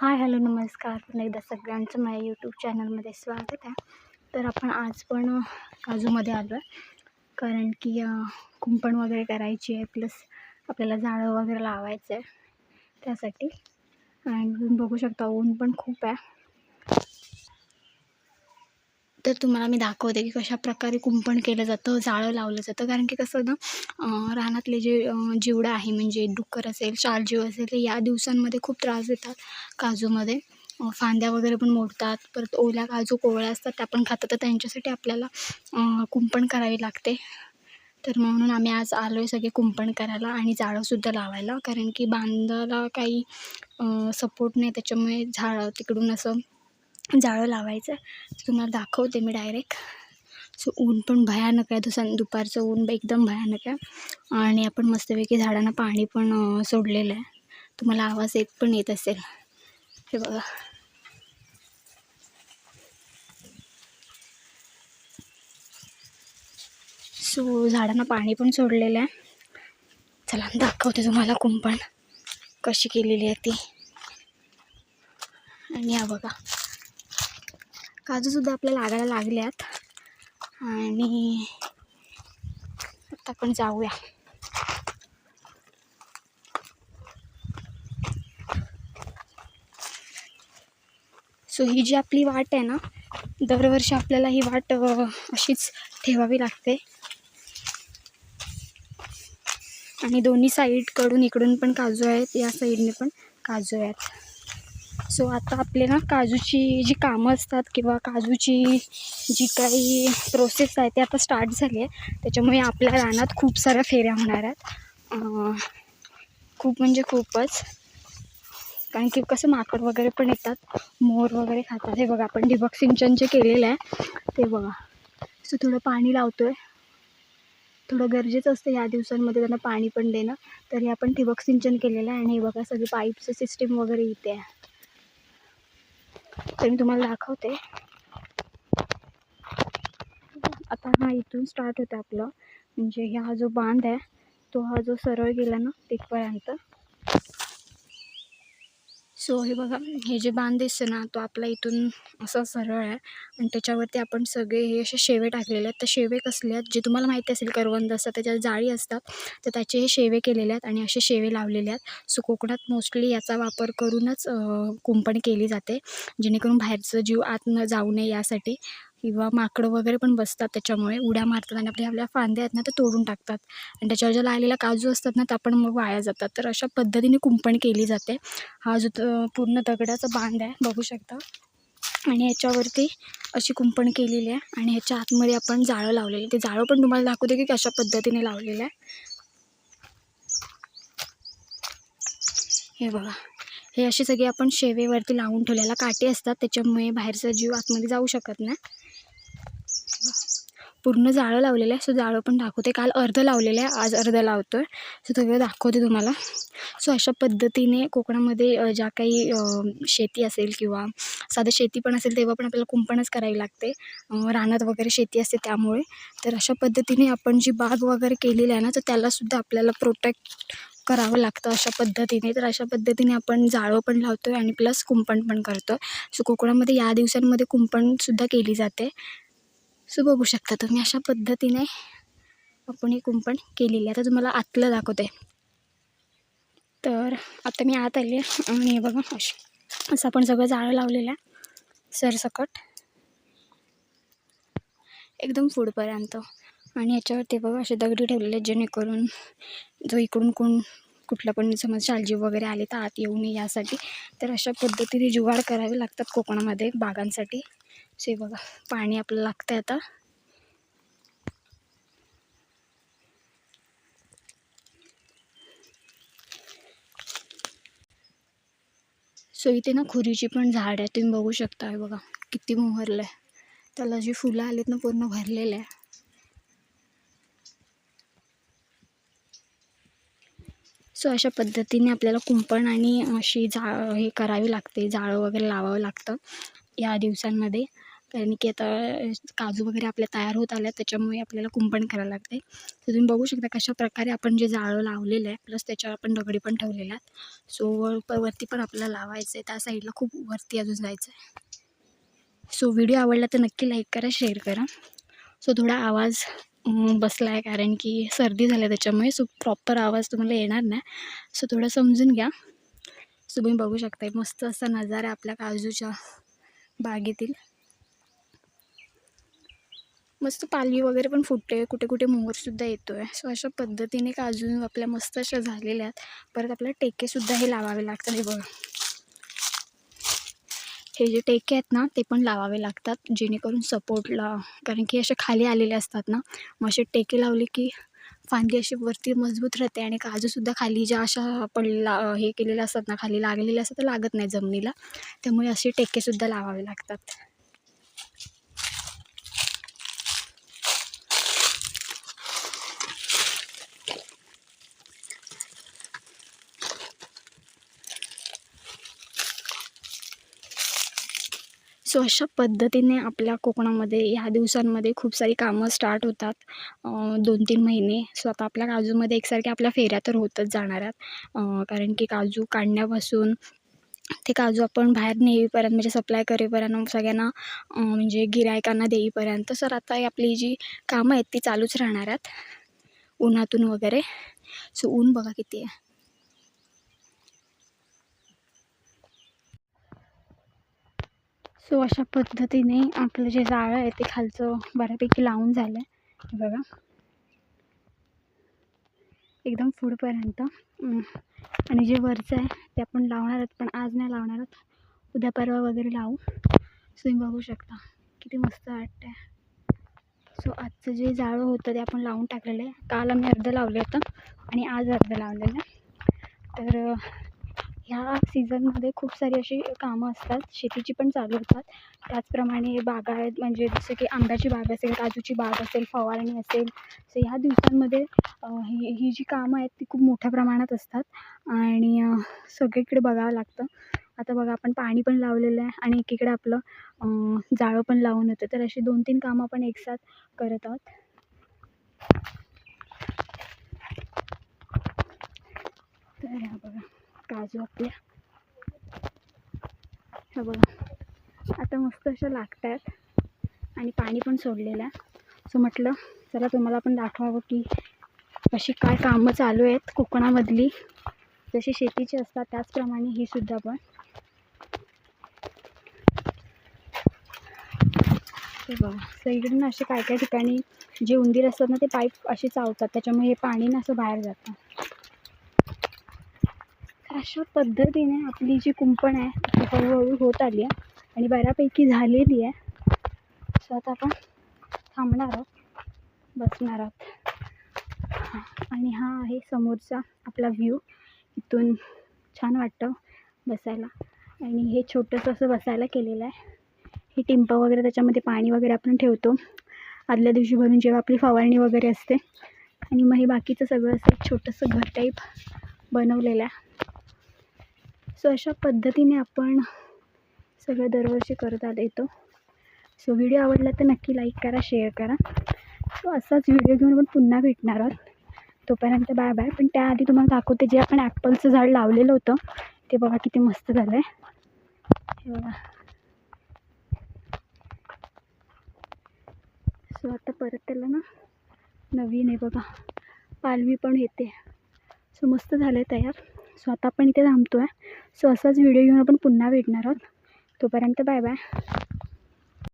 Hi hello नमस्कार. पुन्हा एकदा सगळ्यांचं माझ्या यूट्यूब चॅनलमध्ये स्वागत आहे. तर आपण आज पण काजूमध्ये आलो आहे. कारण की कुंपण वगैरे करायची आहे प्लस आपल्याला जाळं वगैरे लावायचं आहे त्यासाठी. आणि तुम्ही बघू शकता ऊन पण खूप आहे. तर तुम्हाला मी दाखवते की कशा प्रकारे कुंपण केलं जातं जाळं लावलं जातं. कारण की कसं ना रानातले जे जिवडं आहे म्हणजे डुक्कर असेल शालजीव असेल या दिवसांमध्ये खूप त्रास देतात काजूमध्ये. फांद्या वगैरे पण मोडतात परत ओल्या काजू कोवळ्या असतात त्या पण खातात. तर त्यांच्यासाठी आपल्याला कुंपण करावी लागते. तर म्हणून आम्ही आज आलो आहे सगळे कुंपण करायला आणि जाळंसुद्धा लावायला. कारण की बांधाला काही सपोर्ट नाही. त्याच्यामुळे झाडं तिकडून असं जाळं लावायचं. तुम्हाला दाखवते मी डायरेक्ट सो ऊन पण भयानक आहे. दुसऱ्या दुपारचं ऊन एकदम भयानक आहे. आणि आपण मस्तपैकी झाडांना पाणी पण सोडलेलं आहे. तुम्हाला आवाज येत पण येत असेल. हे बघा. सो झाडांना पाणी पण सोडलेलं आहे. चला दाखवते तुम्हाला कुंपण. कशी केलेली आहे ती. आणि या बघा. काजूसुद्धा आपल्याला लागायला लागल्यात. आणि आता आपण जाऊया. सो ही जी आपली वाट आहे ना दरवर्षी आपल्याला ही वाट अशीच ठेवावी लागते. आणि दोन्ही साईडकडून इकडून पण काजू आहेत या साईडने पण काजू आहेत. सो आता आपले ना काजूची जी कामं असतात किंवा काजूची जी काही प्रोसेस आहे ती आता स्टार्ट झाली आहे. त्याच्यामुळे आपल्या रानात खूप साऱ्या फेऱ्या होणार आहेत. खूप म्हणजे खूपच. कारण की कसं माकड वगैरे पण येतात. मोर वगैरे खातात. हे बघा आपण ठिबक सिंचन जे केलेलं आहे ते बघा. सो थोडं पाणी लावतो आहे थोडं गरजेचं असतं या दिवसांमध्ये त्यांना पाणी पण देणं. तरी आपण ठिबक सिंचन केलेलं आहे आणि हे बघा सगळी पाईपचं सिस्टीम वगैरे इथे आहे. तर मी तुम्हाला दाखवते. आता हा इथून स्टार्ट होतं आपलं. म्हणजे हा जो बांध आहे तो हा जो सरळ गेला ना तिथपर्यंत. सो हे बघा हे जे बांध दिसतं ना तो आपला इथून असा सरळ आहे आणि त्याच्यावरती आपण सगळे हे असे शेवे टाकलेले आहेत. तर शेवे कसले आहेत? जे तुम्हाला माहिती असेल करवंद असतात त्याच्यात जाळी असतात. तर त्याचे हे शेवे केलेले आहेत आणि असे शेवे लावलेले आहेत. सो कोकणात मोस्टली याचा वापर करूनच कुंपण केली जाते जेणेकरून बाहेरचं जीव आत न जाऊ नये यासाठी. किंवा माकडं वगैरे पण बसतात त्याच्यामुळे उड्या मारतात आणि आपल्या आपल्या फांद्या आहेत ना ते तोडून टाकतात. आणि त्याच्यावर ज्या लागलेल्या काजू असतात ना त्या पण मग वाया जातात. तर अशा पद्धतीने कुंपण केली जाते. हा जो पूर्ण दगडाचा बांध आहे बघू शकता. आणि याच्यावरती अशी कुंपण केलेली आहे आणि ह्याच्या आतमध्ये आपण जाळं लावलेलं आहे. ते जाळं पण तुम्हाला दाखवते की कशा पद्धतीने लावलेलं आहे. हे बघा. हे असे सगळे आपण शेवेवरती लावून ठेवलेला काटे असतात. त्याच्यामुळे बाहेरचा जीव आतमध्ये जाऊ शकत नाही. पूर्ण जाळं लावलेलं आहे. सो जाळं पण दाखवते. काल अर्धं लावलेलं आहे. आज अर्धं लावतो आहे सो सगळं दाखवते तुम्हाला. सो अशा पद्धतीने कोकणामध्ये ज्या काही शेती असेल किंवा साधं शेती पण असेल तेव्हा पण आपल्याला कुंपणच करावी लागते. रानात वगैरे शेती असते त्यामुळे. तर अशा पद्धतीने आपण जी बाग वगैरे केलेली आहे ना तर त्यालासुद्धा आपल्याला प्रोटेक्ट करावं लागतं अशा पद्धतीने. तर अशा पद्धतीने आपण जाळं पण लावतो आहे आणि प्लस कुंपण पण करतो सो कोकणामध्ये या दिवसांमध्ये कुंपणसुद्धा केली जाते. सो बघू शकता तुम्ही अशा पद्धतीने आपण ही कुंपण केलेली आहे. आता तुम्हाला आतलं दाखवते. तर आता मी आत आली आहे आणि हे बघा अशी असं आपण सगळं जाळं लावलेलं आहे. सरसकट. एकदम पुढपर्यंत. आणि याच्यावरती बघा असे दगडी ठेवलेले जेणेकरून जो इकडून कोण कुठला पण समज शालजीव वगैरे आले तर आत येऊ नये यासाठी. तर अशा पद्धतीने जुगाड करावे लागतात कोकणामध्ये बागांसाठी. से बघा पाणी आपलं लागतं आता. सो इथे ना खुरीची पण झाड आहे तुम्ही बघू शकता हे बघा किती मोहरलं आहे त्याला जी फुलं आलीत ना पूर्ण भरलेलं आहे. सो अशा पद्धतीने आपल्याला कुंपण आणि अशी जा हे करावी लागते जाळं वगैरे लावावं लागतं या दिवसांमध्ये. कारण की आता काजू वगैरे आपल्या तयार होत आल्या त्याच्यामुळे आपल्याला कुंपण करायला लागते तर तुम्ही बघू शकता कशा प्रकारे आपण जे जाळं लावलेलं आहे प्लस त्याच्यावर आपण दगडी पण ठेवलेल्या आहेत. सो वर वरती पण आपल्याला लावायचं आहे. त्या साईडला खूप वरती अजून जायचं आहे सो व्हिडिओ आवडला तर नक्की लाईक करा शेअर करा. सो थोडा आवाज बसला आहे कारण की सर्दी झाली आहे त्याच्यामुळे सो प्रॉपर आवाज तुम्हाला येणार नाही. सो थोडं समजून घ्या. सो तुम्ही बघू शकता मस्त असा नजारा आपल्या काजूच्या बागेतील. मस्त पालवी वगैरे पण फुटते. कुठे कुठे मोहरसुद्धा येतो आहे सो अशा पद्धतीने काजू आपल्या मस्त अशा झालेल्या आहेत. परत आपल्याला टेकेसुद्धा हे लावावे लागतात. हे बघा. हे जे टेके आहेत ना ते पण लावावे लागतात. जेणेकरून सपोर्टला कारण की असे खाली आलेले असतात ना मग असे टेके लावले की फांदी अशी वरती मजबूत राहते आणि काजूसुद्धा खाली ज्या अशा पडलेला हे केलेल्या असतात ना खाली लागलेल्या असतात तर लागत नाही जमिनीला. त्यामुळे असे टेकेसुद्धा लावावे लागतात. सो अशा पद्धतीने आपल्या कोकणामध्ये ह्या दिवसांमध्ये खूप सारी कामं स्टार्ट होतात. दोन तीन महिने. सो आता आपल्या काजूमध्ये एकसारख्या आपल्या फेऱ्या तर होतच जाणार आहेत. कारण की काजू काढण्यापासून ते काजू आपण बाहेर नेईपर्यंत म्हणजे सप्लाय करेपर्यंत सगळ्यांना म्हणजे गिरायकांना देईपर्यंत. सर आता आपली जी कामं आहेत ती चालूच राहणार आहेत. उन्हातून वगैरे. सो ऊन बघा किती आहे. सो अशा पद्धतीने आपलं जे जाळं आहे ते खालचं बऱ्यापैकी लावून झालं आहे बघा. एकदम फुडपर्यंत आणि जे वरचं आहे ते आपण लावणार आहोत पण आज नाही लावणार आहोत. उद्या परवा वगैरे लावू. सो तुम्ही बघू शकता. किती मस्त वाटतं आहे सो आजचं जे जाळं होतं ते आपण लावून टाकलेलं आहे. काल आम्ही अर्धं लावलं होतं आणि आज अर्धं लावलेलं आहे. तर ह्या सीझनमध्ये खूप सारी अशी कामं असतात. शेतीची पण चालू होतात. त्याचप्रमाणे बागायत म्हणजे जसं की आंब्याची बाग असेल काजूची बाग असेल फवारणी असेल. सो ह्या दिवसांमध्ये ही ही जी कामं आहेत ती खूप मोठ्या प्रमाणात असतात. आणि सगळीकडे बघावं लागतं. आता बघा आपण पाणी पण लावलेलं आहे आणि एकीकडे आपलं जाळं पण लावून होतं तर अशी दोन तीन कामं आपण एकसाथ करत आहोत. तर ह्या बघा. काजू आपल्या हे बघा. आता मस्त अशा लागत आहेत आणि पाणी पण सोडलेलं आहे. सो म्हटलं चला तुम्हाला पण दाखवावं की अशी काय कामं चालू आहेत कोकणामधली. जशी शेतीची असतात त्याचप्रमाणे ही सुद्धा पण. बघा. सगळीकडून असे काय काय ठिकाणी जे उंदीर असतात ना ते पाईप असे चावतात. त्याच्यामुळे हे पाणी ना असं बाहेर जातं. अशा पद्धतीने आपली जी कुंपण आहे ती हळूहळू होत आली आहे आणि बऱ्यापैकी झालेली आहे. सो आता आपण थांबणार आहोत बसणार आहोत. हां आणि हा आहे समोरचा आपला व्ह्यू इथून छान वाटतं बसायला. आणि हे छोटंसं असं बसायला केलेलं आहे. हे टिंप वगैरे त्याच्यामध्ये पाणी वगैरे आपण ठेवतो. आदल्या दिवशी भरून जेव्हा आपली फवारणी वगैरे असते. आणि मग हे बाकीचं सगळं असं एक छोटंसं घर टाईप बनवलेलं आहे. सो अशा पद्धतीने आपण सगळं दरवर्षी करत आलो येतो सो व्हिडिओ आवडला तर नक्की लाईक करा शेअर करा. सो असाच व्हिडिओ घेऊन आपण पुन्हा भेटणार आहोत. तोपर्यंत बाय बाय पण त्याआधी तुम्हाला दाखवते जे आपण ॲपलचं झाड लावलेलं होतं ते बघा किती मस्त झालं आहे हे बघा. सो आता परत त्याला ना नवीन आहे बघा. पालवी पण येते. सो मस्त झालं आहे तयार. सो आता आपण इथे थांबतो आहे सो असाच व्हिडिओ घेऊन आपण पुन्हा भेटणार आहोत. तोपर्यंत बाय बाय